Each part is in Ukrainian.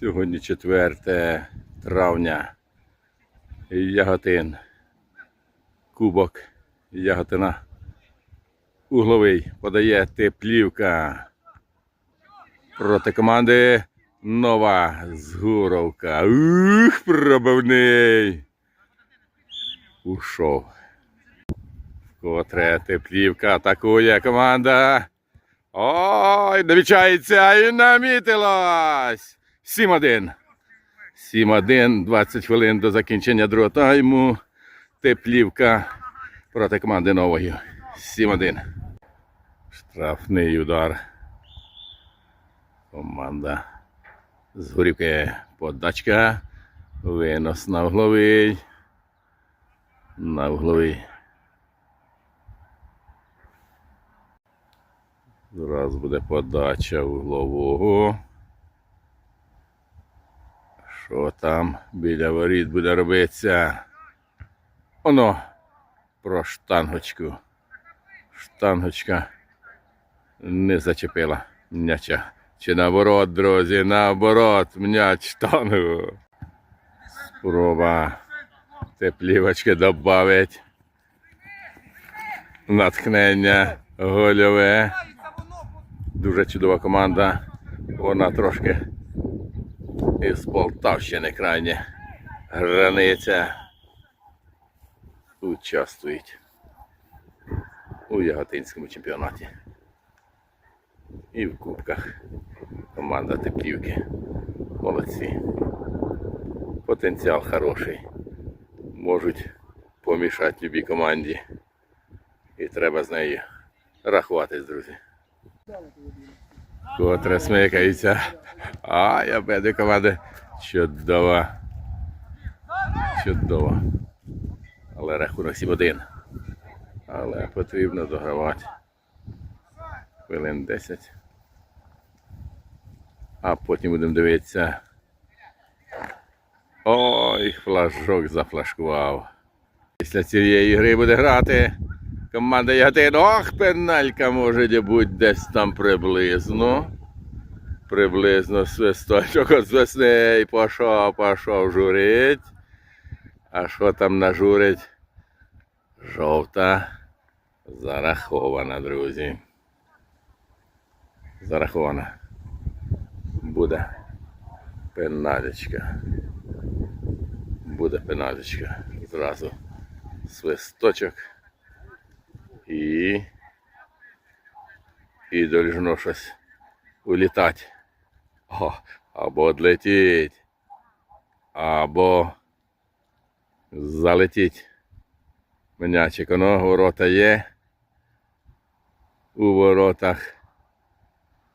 Сьогодні 4 травня. Яготин. Кубок Яготина. Угловий подає Теплівка. Проти команди Нова Згуровка. Ух, пробивний. Ушов. Вкотре Теплівка атакує команда. Ой, намічається і намітилось. 7-1. 7-1, 20 хвилин до закінчення другого тайму. Теплівка проти команди нової. 7-1. Штрафний удар. Команда з горівки подачка. Винос на угловий. На угловий. Зараз буде подача углового. Що там біля воріт буде робитися? Оно про штангочку. Штангочка не зачепила м'яча. Чи наоборот, друзі, наоборот, м'яч штангу. Спроба теплівочки добавить. Натхнення гольове. Дуже чудова команда. Вона трошки із Полтавщини крайні границя. Участвують у Яготинському чемпіонаті. І в кубках. Команда Теплівки. Молодці. Потенціал хороший. Можуть помішати любій команді. І треба з нею рахуватись, друзі. Котре смикається. А, я веду команди. Чудова. Чудова. Але рахунок 7-1. Але потрібно догравати. Хвилин 10. А потім будемо дивитися. Ой, флажок зафлашкував. Після цієї гри буде грати. Команда Яготин. Ох, пеналька може бути десь там приблизно. Приблизно свисточок от з весни. І пішов, пішов журить. А що там нажурить? Жовта. Зарахована, друзі. Зарахована. Буде пеналечка. Буде пеналечка. Зразу свисточок. І. І должно щось улітати. О, або одлетіть. Або залетіть. Менячик, воно ворота є. У воротах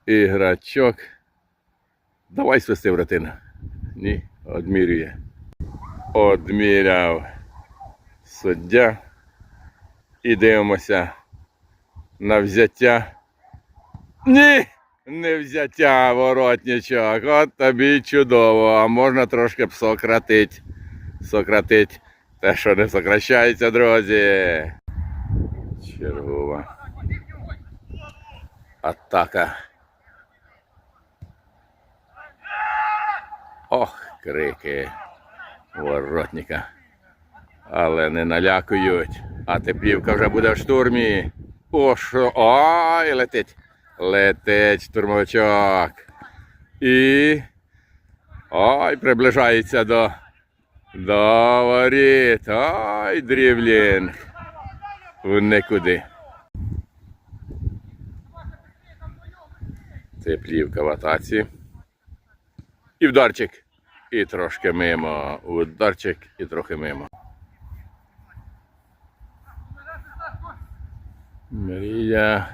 іграчок. Давай свисти, братина. Ні, одмірює. Одміряв суддя. І дивимося на взяття. Ні! Не взяття, воротничок. От тобі чудово. А можна трошки б сократить. Сократить те, що не сокращається, друзі. Чергова. Атака. Ох, крики воротника. Але не налякують. А теплівка вже буде в штурмі. О, що? Ой, летить. Летить штурмовичок. І. Ой, приближається до. До воріт. Ой, дрівлінг. В никуди. Теплівка в атаці. І вдарчик. І трошки мимо. Ударчик і трохи мимо. Мрія.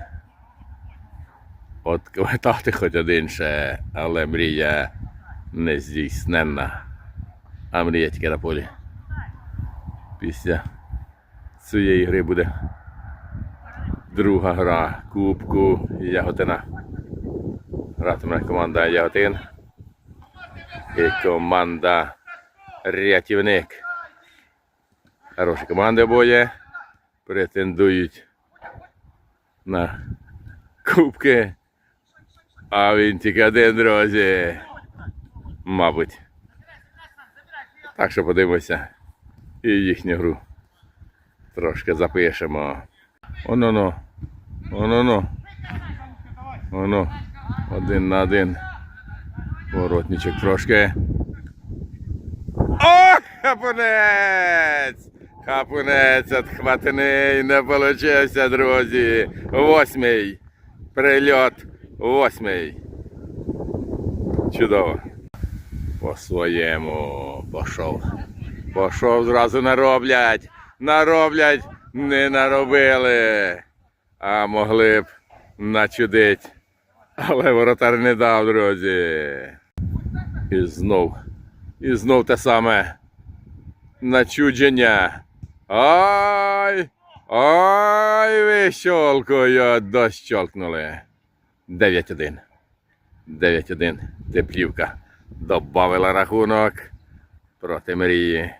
От квитати хоч один ще, але мрія не здійсненна. А мрія тільки на полі. Після цієї гри буде друга гра Кубку Яготина. Гратиме команда Яготин і команда Рятівник. Хороші команди обоє претендують на кубки. А він тільки один, друзі. мабуть. Так що подивимося і їхню гру. Трошки запишемо. Оно-но. Оно-но. Оно. Один на один. Воротничок трошки. О, хапунець! Хапунець отхватний не получився, друзі. Восьмий. Прильот восьмий. Чудово. По своєму пішов. Пішов зразу нароблять. Нароблять, не наробили. А могли б начудить. Але воротар не дав, друзі. І знов. І знов те саме. Начудження. Ай! Ай, ви щолкою дощолкнули. 9-1. 9-1. Теплівка. Добавила рахунок проти мрії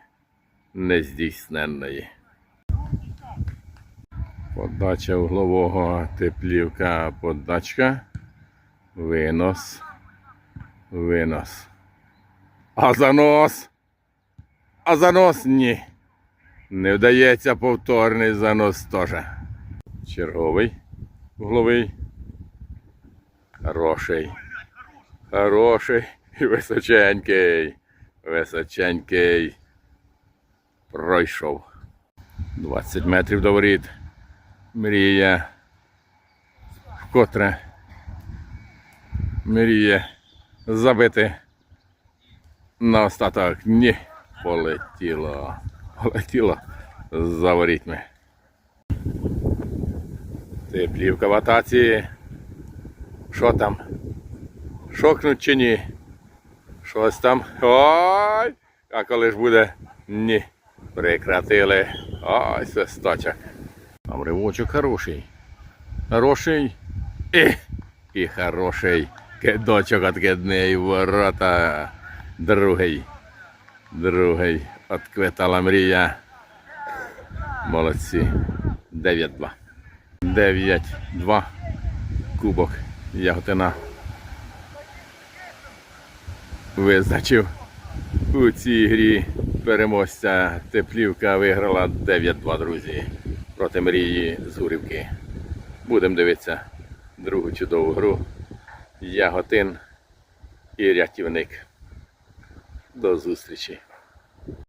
нездійсненної. Подача углового теплівка подачка. Винос. Винос. А занос. А занос ні. Не вдається повторний занос теж. Черговий. Угловий. Хороший. Хороший і височенький. Височенький. Пройшов. 20 метрів до воріт. Мрія. Вкотре. Мріє забити на остаток. Ні. Полетіло. Полетіло за ворітьми. Теплівка в атаці. Що там? Шокнуть чи ні? Щось там. Ой! А коли ж буде? Ні. Прекратили. Ой, свисточок. Там ривочок хороший. Хороший. І, і хороший. Кидочок откидний ворота. Другий. Другий. Отквитала мрія. Молодці. 9-2. 9-2. Кубок Яготина визначив у цій грі переможця Теплівка виграла 9-2, друзі, проти мрії з Гурівки. Будемо дивитися другу чудову гру. Яготин і рятівник. До зустрічі!